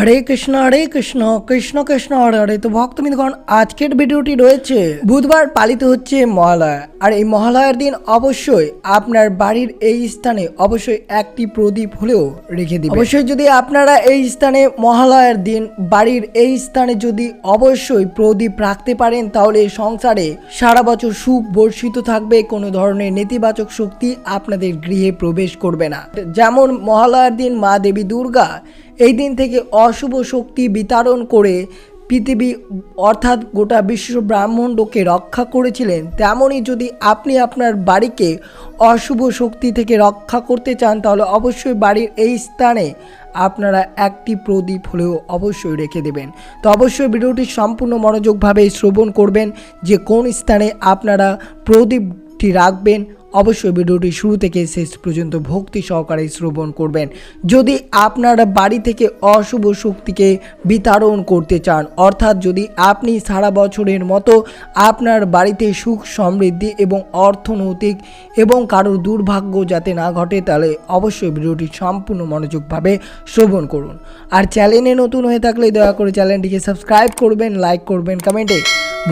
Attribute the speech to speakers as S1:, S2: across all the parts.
S1: হরে কৃষ্ণ হরে কৃষ্ণ কৃষ্ণ কৃষ্ণ, হরে হরে। তো ভক্ত ভক্তবৃন্দগণ, আজকের ভিডিওটি রয়েছে, বুধবার পালিত হচ্ছে মহালয়া। আর এই মহালয়ার দিন অবশ্যই আপনার বাড়ির এই স্থানে অবশ্যই একটি প্রদীপ হলেও রেখে দিন অবশ্যই যদি আপনারা এই স্থানে মহালয়ার দিন বাড়ির এই স্থানে যদি অবশ্যই প্রদীপ রাখতে পারেন, তাহলে সংসারে সারা বছর সুখ বর্ষিত থাকবে, কোনো ধরনের নেতিবাচক শক্তি আপনাদের গৃহে প্রবেশ করবে না। যেমন মহালয়ার দিন মা দেবী দুর্গা এই দিন থেকে অশুভ শক্তি বিতরণ করে পৃথিবী, অর্থাৎ গোটা বিশ্ব ব্রাহ্মণ্ডকে রক্ষা করেছিলেন। তেমনই যদি আপনি আপনার বাড়িকে অশুভ শক্তি থেকে রক্ষা করতে চান, তাহলে অবশ্যই বাড়ির এই স্থানে আপনারা একটি প্রদীপ হলেও অবশ্যই রেখে দেবেন। তো অবশ্যই ভিডিওটি সম্পূর্ণ মনোযোগভাবে শ্রবণ করবেন। যে কোন স্থানে আপনারা প্রদীপটি রাখবেন অবশ্যই ভিডিওটি শুরু থেকে শেষ পর্যন্ত ভক্তি সহকারে শ্রবণ করবেন। যদি আপনারা বাড়ি থেকে অশুভ শক্তিকে বিতরণ করতে চান, অর্থাৎ যদি আপনি সারা বছরের মতো আপনার বাড়িতে সুখ সমৃদ্ধি এবং অর্থনৈতিক এবং কারোর দুর্ভাগ্য যাতে না ঘটে, তাহলে অবশ্যই ভিডিওটি সম্পূর্ণ মনোযোগভাবে শ্রবণ করুন। আর চ্যানেলে নতুন হয়ে থাকলে দয়া করে চ্যানেলটিকে সাবস্ক্রাইব করবেন, লাইক করবেন, কমেন্টে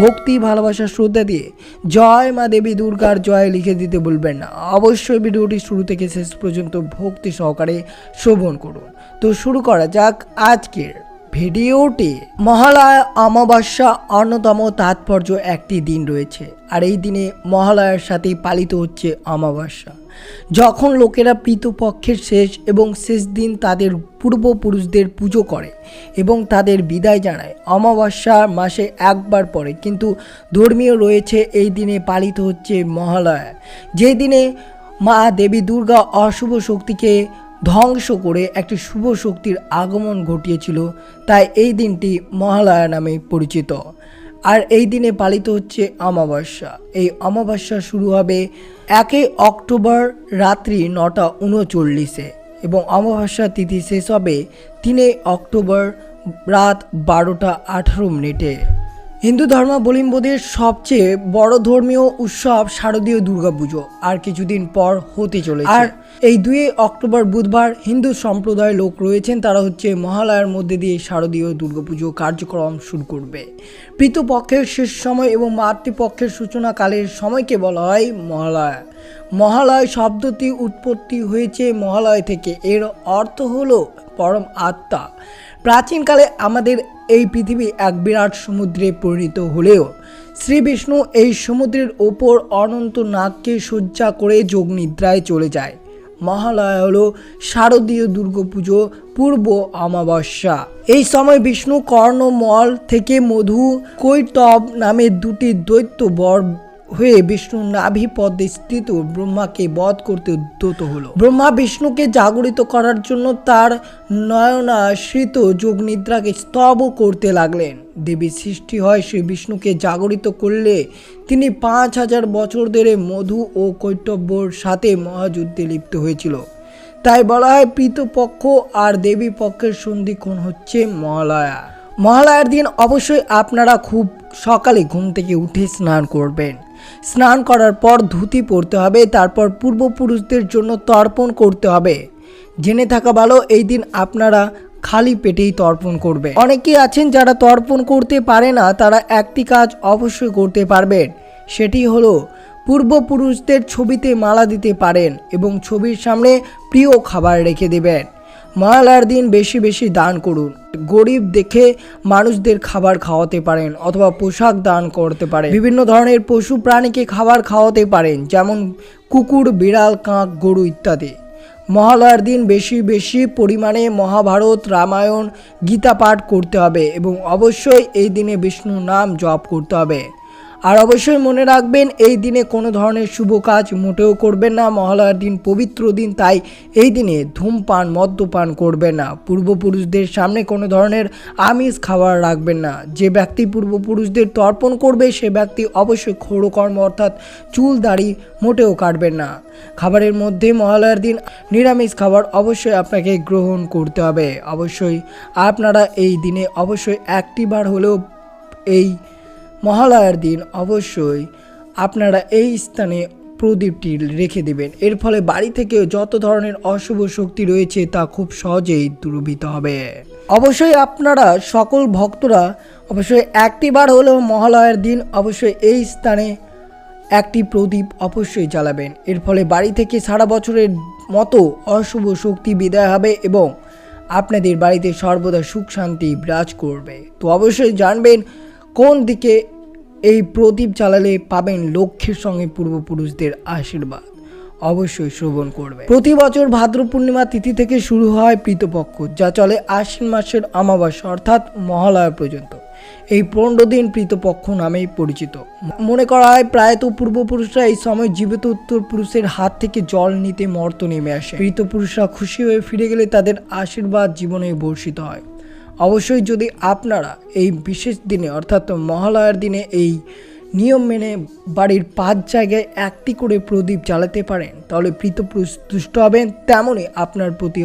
S1: ভক্তি, ভালোবাসা, শ্রদ্ধা দিয়ে জয় মা দেবী দুর্গার জয় লিখে দিতে বলবেন না। অবশ্যই ভিডিওটি শুরু থেকে শেষ পর্যন্ত ভক্তি সহকারে শ্রবণ করুন। তো শুরু করা যাক আজকের ভিডিওটি। মহালয়া অমাবস্যা অন্যতম তাৎপর্য একটি দিন রয়েছে। আর এই দিনে মহালয়ার সাথে পালিত হচ্ছে অমাবস্যা। যখন লোকেরা পিতৃপক্ষের শেষ এবং শেষ দিন তাদের পূর্বপুরুষদের পুজো করে এবং তাদের বিদায় জানায়, অমাবস্যা মাসে একবার পরে কিন্তু ধর্মীয় রয়েছে এই দিনে পালিত হচ্ছে মহালয়া। যে দিনে মা দেবী দুর্গা অশুভ শক্তিকে ধ্বংস করে একটি শুভ শক্তির আগমন ঘটিয়েছিল, তাই এই দিনটি মহালয়া নামে পরিচিত। আর এই দিনে পালিত হচ্ছে অমাবস্যা। এই অমাবস্যা শুরু হবে একে অক্টোবর রাত্রি নটা উনচল্লিশে এবং অমাবস্যা তিথি শেষ হবে তিনে অক্টোবর রাত বারোটা আঠারো মিনিটে। হিন্দু ধর্মাবলম্বীদের সবচেয়ে বড় ধর্মীয় উৎসব শারদীয় দুর্গাপুজো আর কিছুদিন পর হতে চলেছে। আর এই দুই অক্টোবর বুধবার হিন্দু সম্প্রদায়ের লোক রয়েছেন তারা হচ্ছে মহালয়ার মধ্যে দিয়ে শারদীয় দুর্গাপুজো কার্যক্রম শুরু করবে। পিতৃপক্ষের শেষ সময় এবং মাতৃপক্ষের সূচনাকালের সময়কে বলা হয় মহালয়া। মহালয় শব্দটি উৎপত্তি হয়েছে মহালয় থেকে। এর অর্থ হলো পরম আত্মা। প্রাচীনকালে আমাদের এই পৃথিবী এক বিরাট সমুদ্রে পরিণত হলেও শ্রী বিষ্ণু এই সমুদ্রের ওপর অনন্ত নাগকে শয্যা করে যোগ নিদ্রায় চলে যায়। মহালয়া হল শারদীয় দুর্গাপুজো পূর্ব অমাবস্যা। এই সময় বিষ্ণু কর্ণমল থেকে মধু কৈতব নামে দুটি দৈত্য বর হয়ে বিষ্ণু নাভি পদে স্থিত ব্রহ্মাকে বধ করতে উদ্যত হলো। ব্রহ্মা বিষ্ণুকে জাগরিত করার জন্য তার নয়নাশ্রিত যোগ নিদ্রাকে স্তব করতে লাগলেন। দেবী সৃষ্টি হয় শ্রী বিষ্ণুকে জাগরিত করলে। তিনি পাঁচ হাজার বছর ধরে মধু ও কৈতব্যর সাথে মহাযুদ্ধে লিপ্ত হয়েছিল। তাই বলা হয় পিতৃপক্ষ আর দেবী পক্ষের সন্ধিক্ষণ হচ্ছে মহালয়া। মহালয়ার দিন অবশ্যই আপনারা খুব সকালে ঘুম থেকে উঠে স্নান করবেন। স্নান করার পর ধুতি পরতে হবে, তারপর পূর্বপুরুষদের জন্য তর্পণ করতে হবে। জেনে থাকা ভালো, এই দিন আপনারা খালি পেটেই তর্পণ করবে অনেকেই আছেন যারা তর্পণ করতে পারে না, তারা একটি কাজ অবশ্যই করতে পারবেন। সেটি হলো, পূর্বপুরুষদের ছবিতে মালা দিতে পারেন এবং ছবির সামনে প্রিয় খাবার রেখে দেবেন। মহালয়ার দিন বেশি বেশি দান করুন। গরিব দেখে মানুষদের খাবার খাওয়াতে পারেন অথবা পোশাক দান করতে পারেন। বিভিন্ন ধরনের পশু প্রাণীকে খাবার খাওয়াতে পারেন, যেমন কুকুর, বিড়াল, কাক, গরু ইত্যাদি। মহালয়ার দিন বেশি বেশি পরিমাণে মহাভারত, রামায়ণ, গীতা পাঠ করতে হবে এবং অবশ্যই এই দিনে বিষ্ণু নাম জপ করতে হবে। আর অবশ্যই মনে রাখবেন, এই দিনে কোনো ধরনের শুভ কাজ মোটেও করবেন না। মহালয়ার দিন পবিত্র দিন, তাই এই দিনে ধূমপান, মদ্যপান করবেন না। পূর্বপুরুষদের সামনে কোনো ধরনের আমিষ খাবার রাখবেন না। যে ব্যক্তি পূর্বপুরুষদের তর্পণ করবে, সে ব্যক্তি অবশ্যই ক্ষৌরকর্ম অর্থাৎ চুল, দাড়ি মোটেও কাটবেন না। খাবারের মধ্যে মহালয়ার দিন নিরামিষ খাবার অবশ্যই আপনাকে গ্রহণ করতে হবে। অবশ্যই আপনারা এই দিনে অবশ্যই একটিবার হলেও এই মহালয়ার দিন অবশ্যই আপনারা এই স্থানে প্রদীপটি রেখে দেবেন। এর ফলে বাড়ি থেকে যত ধরনের অশুভ শক্তি রয়েছে তা খুব সহজেই দূরীভূত হবে। অবশ্যই আপনারা সকল ভক্তরা অবশ্যই একটিবার হলেও মহালয়ার দিন অবশ্যই এই স্থানে একটি প্রদীপ অবশ্যই জ্বালাবেন। এর ফলে বাড়ি থেকে সারা বছরের মতো অশুভ শক্তি বিদায় হবে এবং আপনাদের বাড়িতে সর্বদা সুখ শান্তি বিরাজ করবে। তো অবশ্যই জানবেন কোন দিকে এই প্রদীপ জ্বালালে পাবেন লক্ষ্যের সঙ্গে পূর্বপুরুষদের আশীর্বাদ। অবশ্যই শ্রবণ করবে। প্রতি বছর ভাদ্র পূর্ণিমা তিথি থেকে শুরু হয় প্রীতপক্ষ যা চলে আশ্বিন মাসের অমাবাস্যা অর্থাৎ মহালয়া পর্যন্ত। এই পনেরো দিন প্রীতপক্ষ নামেই পরিচিত। মনে করা হয় প্রায়ত পূর্বপুরুষরা এই সময় জীবিত উত্তর পুরুষের হাত থেকে জল নিতে মর্ত নেমে আসে। প্রীতপুরুষরা খুশি হয়ে ফিরে গেলে তাদের আশীর্বাদ জীবনে বর্ষিত হয়। অবশ্যই যদি আপনারা এই বিশেষ দিনে, অর্থাৎ মহালয়ার দিনে এই নিয়ম মেনে বাড়ির পাঁচ জায়গায় একটি করে প্রদীপ জ্বালাতে পারেন, তাহলে প্রীতপুরুষ তুষ্ট হবেন, তেমনই আপনার প্রতি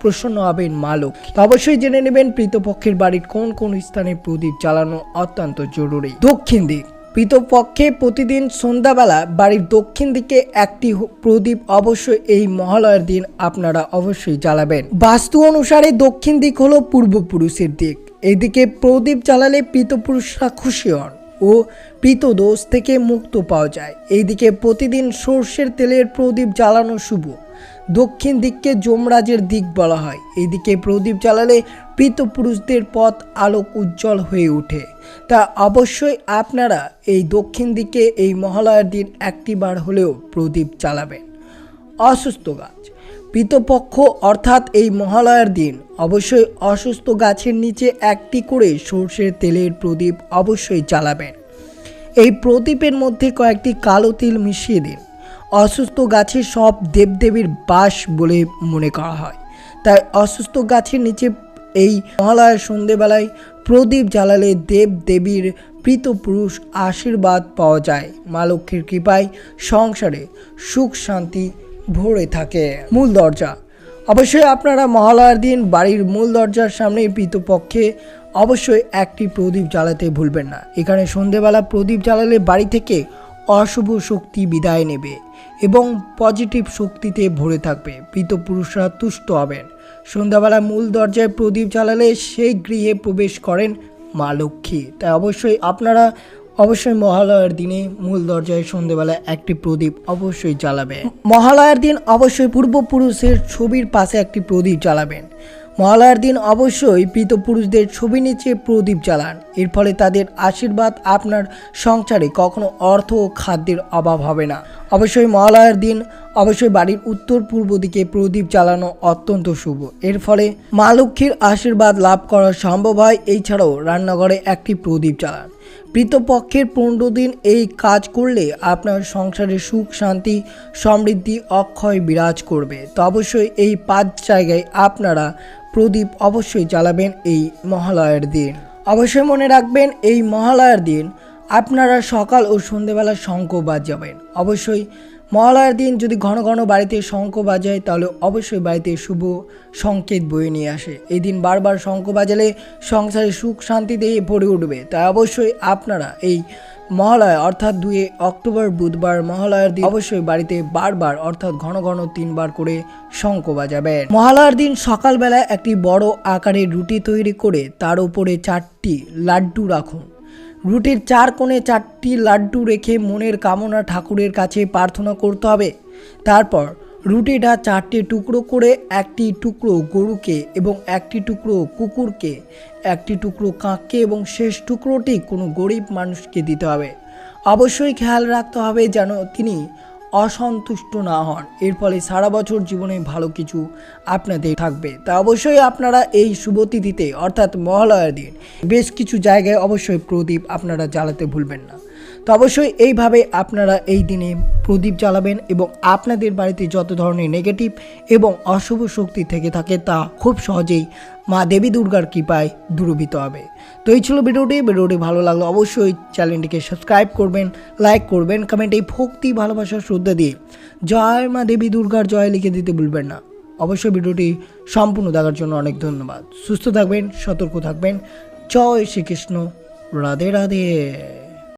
S1: প্রসন্ন হবেন মা লক্ষ্মী। তো অবশ্যই জেনে নেবেন, প্রীতপক্ষের বাড়ির কোন কোন স্থানে প্রদীপ জ্বালানো অত্যন্ত জরুরি। দক্ষিণ দিক। প্রীতপক্ষে প্রতিদিন সন্ধ্যাবেলা বাড়ির দক্ষিণ দিকে একটি প্রদীপ অবশ্যই এই মহালয়ার দিন আপনারা অবশ্যই জ্বালাবেন। বাস্তু অনুসারে দক্ষিণ দিক হলো পূর্বপুরুষের দিক। এদিকে প্রদীপ জ্বালালে প্রীতপুরুষরা খুশি হন ও দোষ থেকে মুক্ত পাওয়া যায়। এইদিকে প্রতিদিন সর্ষের তেলের প্রদীপ জ্বালানো শুভ। দক্ষিণ দিককে যমরাজের দিক বলা হয়। এইদিকে প্রদীপ জ্বালালে পুরুষদের পথ আলোক উজ্জ্বল হয়ে ওঠে। তা অবশ্যই আপনারা এই দক্ষিণ দিকে এই মহালয়ার দিন একটিবার হলেও প্রদীপ চালাবেন। অসুস্থ গাছ। পিতপক্ষ অর্থাৎ এই মহালয়ার দিন অবশ্যই অসুস্থ গাছের নিচে একটি করে সর্ষের তেলের প্রদীপ অবশ্যই চালাবেন। এই প্রদীপের মধ্যে কয়েকটি কালো তিল মিশিয়ে দিন। অসুস্থ গাছে সব দেবদেবীর বাস বলে মনে করা হয়। তাই অসুস্থ গাছের নিচে এই মহালয়ার সন্ধেবেলায় প্রদীপ জ্বালালে দেব দেবীর পুরুষ আশীর্বাদ পাওয়া যায়। মা লক্ষ্মীর কৃপায় সংসারে সুখ শান্তি ভরে থাকে। মূল দরজা। অবশ্যই আপনারা মহালয়ার দিন বাড়ির মূল দরজার সামনে পিতপক্ষে অবশ্যই একটি প্রদীপ জ্বালাতে ভুলবেন না। এখানে সন্ধেবেলা প্রদীপ জ্বালালে বাড়ি থেকে অশুভ শক্তি বিদায় নেবে এবং পজিটিভ শক্তিতে ভরে থাকবে। পিতপুরুষরা তুষ্ট হবেন। সন্ধ্যাবেলা মূল দরজায় প্রদীপ জ্বালালে সেই গৃহে প্রবেশ করেন মা লক্ষ্মী। তাই অবশ্যই আপনারা অবশ্যই মহালয়ার দিনে মূল দরজায় সন্ধেবেলা একটি প্রদীপ অবশ্যই জ্বালাবেন। মহালয়ার দিন অবশ্যই পূর্বপুরুষের ছবির পাশে একটি প্রদীপ জ্বালাবেন। মহালয়ার দিন অবশ্যই পুরুষদের ছবি নিচে প্রদীপ জ্বালান। এর ফলে তাদের আশীর্বাদ আপনার সংসারে কখনো অর্থ ও খাদ্যের অভাব হবে না। অবশ্যই মহালয়ার দিন অবশ্যই বাড়ির উত্তর পূর্ব দিকে প্রদীপ জ্বালানো অত্যন্ত শুভ। এর ফলে মা লক্ষ্মীর আশীর্বাদ লাভ করা সম্ভব হয়। এছাড়াও রান্নাঘরে একটি প্রদীপ জ্বালান। প্রীতপক্ষের পনেরো দিন এই কাজ করলে আপনার সংসারে সুখ, শান্তি, সমৃদ্ধি, অক্ষয় বিরাজ করবে। তো অবশ্যই এই পাঁচ জায়গায় আপনারা প্রদীপ অবশ্যই চালাবেন এই মহালয়ার দিন। অবশ্যই মনে রাখবেন এই মহালয়ার দিন আপনারা সকাল ও সন্ধেবেলা শঙ্খ বাজাবেন। অবশ্যই মহালয়ার দিন যদি ঘন ঘন বাড়িতে শঙ্খ বাজায়, তাহলে অবশ্যই বাড়িতে শুভ সংকেত বয়ে নিয়ে আসে। এই দিন বারবার শঙ্খ বাজালে সংসারে সুখ শান্তিতে ভরে উঠবে। তাই অবশ্যই আপনারা এই মহালয়া, অর্থাৎ দুই অক্টোবর, বুধবার মহালয়ার দিন অবশ্যই বাড়িতে বারবার, অর্থাৎ ঘন ঘন তিনবার করে শঙ্খ বাজাবেন। মহালয়ার দিন সকালবেলায় একটি বড় আকারের রুটি তৈরি করে তার উপরে চারটি লাড্ডু রাখুন। রুটির চার কোণে চারটি লাড্ডু রেখে মনের কামনা ঠাকুরের কাছে প্রার্থনা করতে হবে। তারপর রুটিটা চারটি টুকরো করে একটি টুকরো গরুকে এবং একটি টুকরো কুকুরকে, একটি টুকরো কাঁককে এবং শেষ টুকরোটি কোনো গরিব মানুষকে দিতে হবে। অবশ্যই খেয়াল রাখতে হবে যেন তিনি অসন্তুষ্ট না হন। এর ফলে সারা বছর জীবনে ভালো কিছু আপনাদের থাকবে। তা অবশ্যই আপনারা এই শুভ তিথিতে, অর্থাৎ মহালয়ার দিন, বেশ কিছু জায়গায় অবশ্যই প্রদীপ আপনারা জ্বালাতে ভুলবেন না। তো অবশ্যই এইভাবে আপনারা এই দিনে প্রদীপ জ্বালাবেন এবং আপনাদের বাড়িতে যত ধরনের নেগেটিভ এবং অশুভ শক্তি থেকে থাকে তা খুব সহজেই মা দেবী দুর্গার কৃপায় দূরীভূত হবে। তো এই ছিল ভিডিওটি। ভিডিওটি ভালো লাগল অবশ্যই চ্যানেলটিকে সাবস্ক্রাইব করবেন, লাইক করবেন কমেন্ট এই ভক্তি ভালোবাসা শ্রদ্ধা দিয়ে জয় মা দেবী দুর্গার জয় লিখে দিতে ভুলবেন না। অবশ্যই ভিডিওটি সম্পূর্ণ দেখার জন্য অনেক ধন্যবাদ। সুস্থ থাকবেন, সতর্ক থাকবেন। জয় শ্রীকৃষ্ণ। রাধে রাধে।